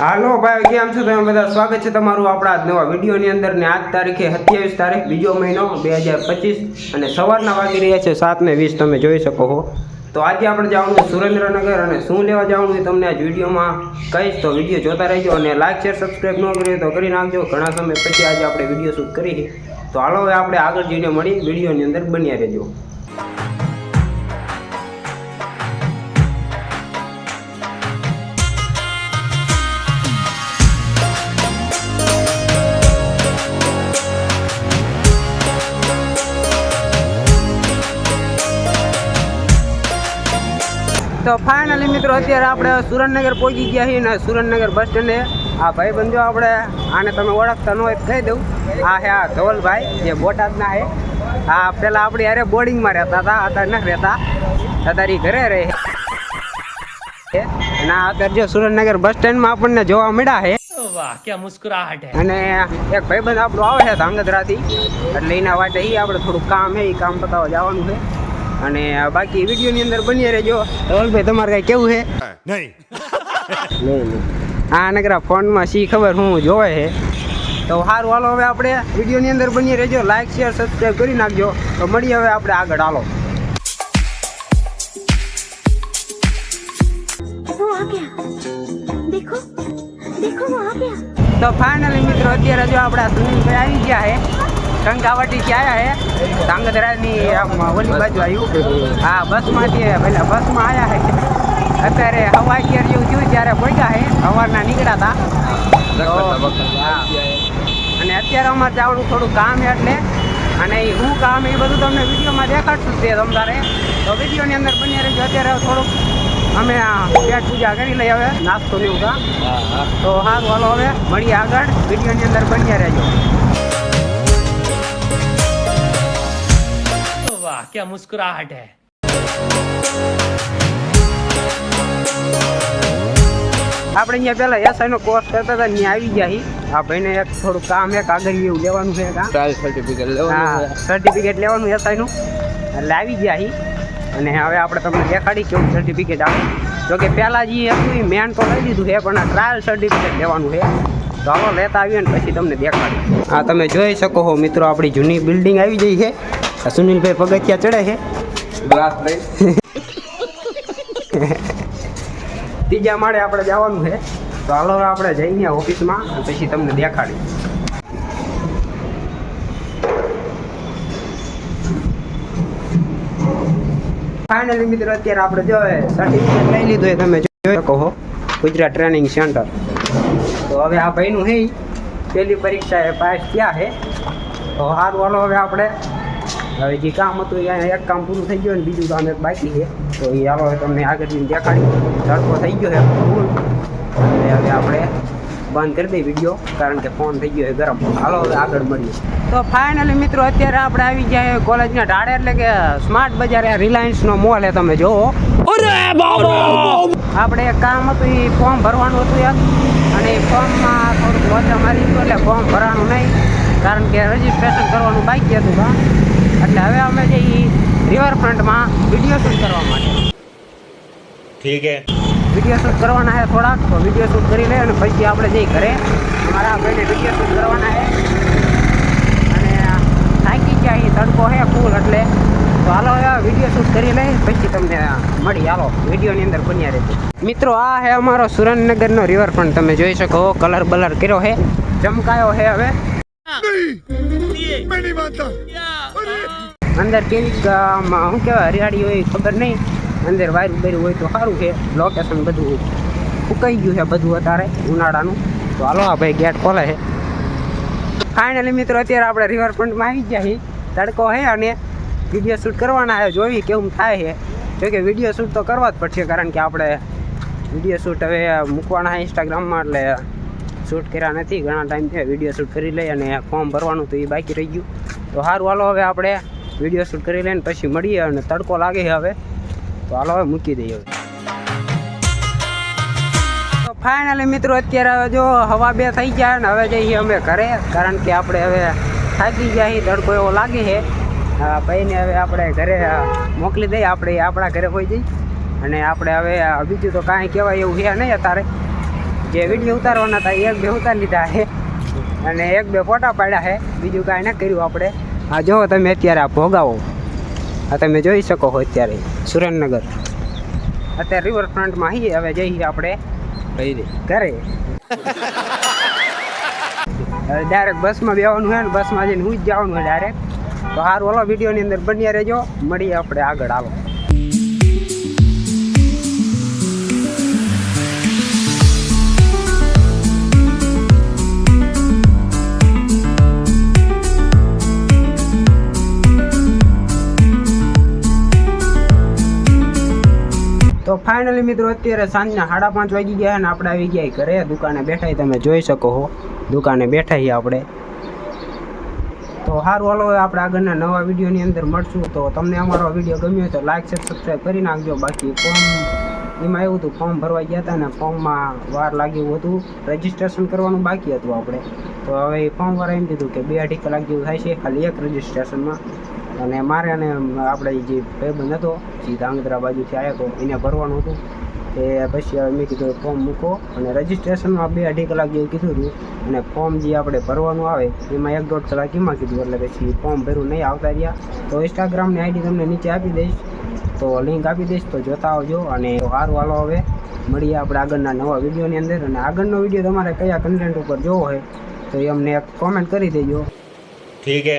હાલો ભાઈ, કેમ છો તમે બધા? સ્વાગત છે તમારું આપણા નવા વિડીયોની અંદર ને આજ તારીખે સત્યાવીસ તારીખ, બીજો મહિનો બે હજાર પચીસ અને સવારના વાગી રહ્યા છે સાત ને વીસ, તમે જોઈ શકો છો તો આજે આપણે જવાનું સુરેન્દ્રનગર અને શું લેવા જવાનું એ તમને આજ વિડીયોમાં કહીશ. તો વીડિયો જોતા રહેજો અને લાઈક શેર સબસ્ક્રાઈબ ન કર્યું તો કરી નાખજો. ઘણા સમય પછી આજે આપણે વીડિયો શૂટ કરી તો હાલો હવે આપણે આગળ જઈને મળી વિડીયોની અંદર બન્યા રહેજો. તો ફાઇનલી મિત્રો અત્યારે આપણે સુરેન્દ્રનગર પહોંચી ગયા છીએ ને સુરેન્દ્રનગર બસ સ્ટેન્ડે આ ભાઈ બંધો આપણે આને તમે ઓળખતા ન હોય કહી દઉં. આ હે આ ધવલભાઈ જે બોટાદના હે આ પેલા આપણે અરે બોર્ડિંગમાં રહેતા હતા અત્યારે નથી રહેતા. અત્યારે એ ઘરે રહે અને અત્યારે જે સુરેન્દ્રનગર બસ સ્ટેન્ડમાં આપણને જોવા મળ્યા છે. અને એક ભાઈબંધ આપણું આવે છે ધાંગધ્રાથી. એટલે એના માટે એ આપણે થોડું કામ છે એ કામ પતાવવા જવાનું છે. અને બાકી વિડીયોની અંદર બની રહેજો. ધવલભાઈ તમારે કાંઈ કેવું છે? નહીં. નહીં આ નકરા ફોનમાં સી ખબર હું જોવે છે. તો સારું હાલો હવે આપણે વિડીયોની અંદર બની રહેજો. લાઇક શેર સબસ્ક્રાઈબ કરી નાખજો. તો મળીએ હવે આપણે આગળ. હાલો. તો ફાઇનલી મિત્રો અત્યારે જો આપણા સુનિલભાઈ આવી ગયા છે. કંકાવટીથી આવ્યા હે. ધાંગધ્રાની આમ ઓલી બાજુ આવ્યું હા બસમાંથી પેલા બસમાં આવ્યા હે. અત્યારે હવા અગિયાર જેવું થયું ત્યારે પહોંચ્યા હે. સવારના નીકળ્યા હતા. અને અત્યારે અમારે જવાનું થોડું કામ છે એટલે. અને એ હું કામ એ બધું તમને વિડીયોમાં દેખાડશું તે તમારે. તો વિડીયોની અંદર બની રહેજો. અત્યારે થોડુંક અમે આ પેટ પૂજા કરી લઈ હવે નાસ્તો લેવું તો સારું હાલો હવે મળીએ આગળ. વિડીયોની અંદર બન્યા રહેજો. वाह क्या मुस्कुराहट है આપણે અહીંયા પેલા એસઆઈ નો કોર્સ કરતા હતા ત્યાં આવી ગયા છીએ આ ભાઈને એક થોડું કામ એક આગળ એવું લેવાનું છે કામ સર્ટિફિકેટ હા સર્ટિફિકેટ લેવાનું એસઆઈ નું એટલે આવી ગયા છીએ અને હવે આપણે તમને દેખાડી કેવું સર્ટિફિકેટ આવે જો કે પહેલાં જે હતું એ મેન તો લઈ લીધું છે પણ આ ટ્રાયલ સર્ટિફિકેટ લેવાનું છે તો હાલો લેતા આવીએ ને પછી તમને દેખાડી આ તમે જોઈ શકો છો મિત્રો આપણી જૂની બિલ્ડિંગ આવી ગઈ છે આ સુનિલભાઈ પગથિયા ચડે છે. ગ્લાસ લઈ. ત્રીજા માળે આપણે જવાનું છે. તો હાલો હવે આપણે જઈને ઓફિસમાં પછી તમને દેખાડી ફાઇનલી મિત્રો અત્યારે આપણે જો સર્ટિફિકેટ લઈ લીધું હોય તમે જોઈ શકો છો ગુજરાત ટ્રેનિંગ સેન્ટર. તો હવે આ ભાઈનું ઈ. પહેલી પરીક્ષા એ પાસ થયા છે. તો સારું હાલો હવે આપણે હવે જે કામ હતું એ અહીંયા એક કામ પૂરું થઈ ગયું ને બીજું કામ એક બાકી છે. તો એ આવો તમને આગળ જઈને દેખાડી. તડકો થઈ ગયો છે ફૂલ. અને હવે આપણે બંધ કરી દઈએ વીડિયો કારણ કે ફોન થઈ ગયો છે ગરમ. હાલો હવે આગળ મળીએ. તો ફાઇનલી મિત્રો અત્યારે આપણે આવી ગયા કોલેજના ઢાળે એટલે કે સ્માર્ટ બજાર રિલાયન્સનો મોલ છે તમે જોવો. આપણે એક કામ હતું એ ફોર્મ ભરવાનું હતું એક. અને એ ફોર્મમાં થોડુંક લોચા મારી એટલે ફોર્મ ભરવાનું નહીં. કારણ કે રજીસ્ટ્રેશન કરવાનું બાકી હતું કામ એટલે હવે અમે જે રિવરફ્રન્ટમાં વીડિયો શૂટ કરવા માટે. ઠીક હે. વીડિયો શૂટ કરવાના છે થોડાક તો વીડિયો શૂટ કરી લઈએ અને પછી આપણે જઈ ઘરે. અમારા ભાઈને વીડિયો શૂટ કરવાના છે અને થાકી ગયા અહીં તડકો છે ફૂલ એટલે. તો હાલો હવે વીડિયો શૂટ કરી લઈએ પછી તમને મળી. હાલો વિડીયોની અંદર બન્યા રહેજો. મિત્રો આ છે અમારો સુરેન્દ્રનગરનો રિવરફ્રન્ટ તમે જોઈ શકો કલર બલર કર્યો છે ચમકાયો છે હવે. નહીં. મેં નહીં અંદર કેવી શું કહેવાય હરિયાળી હોય ખબર નહીં. અંદર વાયર બેરું હોય તો સારું છે. લોકેશન બધું ઉકાઈ ગયું છે બધું અત્યારે ઉનાળાનું. તો હાલો આ ભાઈ ગેટ ખોલે છે. ફાઇનલી મિત્રો અત્યારે આપણે રિવરફ્રન્ટમાં આવી ગયા છીએ. તડકો છે અને વીડિયો શૂટ કરવાના છે. જોવી કેવું થાય છે. જોકે વીડિયો શૂટ તો કરવા જ પડશે કારણ કે આપણે વીડિયો શૂટ હવે મૂકવાના ઇન્સ્ટાગ્રામમાં એટલે શૂટ કર્યા નથી, ઘણા ટાઈમ થયા વીડિયો શૂટ કરી લઈ અને ફોર્મ ભરવાનું તો એ બાકી રહી ગયું. તો સારું હાલો હવે આપણે વીડિયો શૂટ કરી લઈને પછી મળીએ અને તડકો લાગે છે હવે. તો હાલો હવે મૂકી દઈએ હવે. ફાઇનલી મિત્રો, અત્યારે જો હવા બે થઈ ગયા ને હવે જઈએ અમે ઘરે, કારણ કે આપણે હવે થાકી ગયા છીએ, તડકો એવો લાગે છે. ભાઈને હવે આપણે ઘરે મોકલી દઈએ, આપણે આપણા ઘરે હોઈ જઈ. અને આપણે હવે બીજું તો કાંઈ કહેવાય એવું છે નહીં અત્યારે. જે વીડિયો ઉતારવાના હતા એક બે ઉતારી લીધા છે. અને એક બે ફોટા પાડ્યા છે. બીજું કાંઈ ના કર્યું આપણે. આ જો તમે અત્યારે આ ભોગાવો. આ તમે જોઈ શકો છો અત્યારે સુરેન્દ્રનગર. અત્યારે રિવરફ્રન્ટમાં આવીએ હવે જઈએ આપણે ઘરે. ડાયરેક્ટ બસમાં બેવાનું હોય ને બસમાં જઈને હું જ જવાનું હોય ડાયરેક્ટ તો સારું ઓલો વિડીયોની અંદર બન્યા રહેજો. મળીએ આપણે આગળ આવો તો ફાઇનલી મિત્રો, અત્યારે સાંજના સાડા પાંચ વાગી ગયા અને આપણે આવી ગયા ઘરે. દુકાને બેઠા તમે જોઈ શકો છો દુકાને બેઠા આપણે. તો સારું, હાલો આપણે આગળના નવા વિડીયોની અંદર મળશું. તો તમને અમારો વીડિયો ગમ્યો તો લાઈક છે સબસ્ક્રાઈબ કરી નાખજો. બાકી ફોર્મ એમાં એવું હતું ફોર્મ ભરવા ગયા હતા ને ફોર્મમાં વાર લાગ્યું હતું. રજીસ્ટ્રેશન કરવાનું બાકી હતું આપણે. તો હવે એ ફોર્મ વાળા એમ કીધું કે બે અઢી કલાક જેવું થાય છે, ખાલી એક રજીસ્ટ્રેશનમાં અને મારે અને આપણે જે ભાઈબંધ હતો જે ધાંગધ્રા બાજુથી આવ્યો હતો એને ભરવાનું હતું. એ પછી મેં કીધું ફોર્મ મૂકો અને રજીસ્ટ્રેશનમાં બે અઢી કલાક જેવું કીધું હતું. અને ફોર્મ જે આપણે ભરવાનું આવે, એમાં એક દોઢ કલાક એમાં કીધું, એટલે પછી ફોર્મ ભર્યું, નહીં આવતા રહ્યા. તો ઇન્સ્ટાગ્રામની આઈડી તમને નીચે આપી દઈશ. તો લિંક આપી દઈશ, તો જોતા આવજો. અને સારું હાલો હવે, મળીએ આપણે આગળના નવા વિડીયોની અંદર. અને આગળનો વીડિયો તમારે કયા કન્ટેન્ટ ઉપર જોવો હોય, તો એ અમને એક કોમેન્ટ કરી દેજો. ઠીક હે.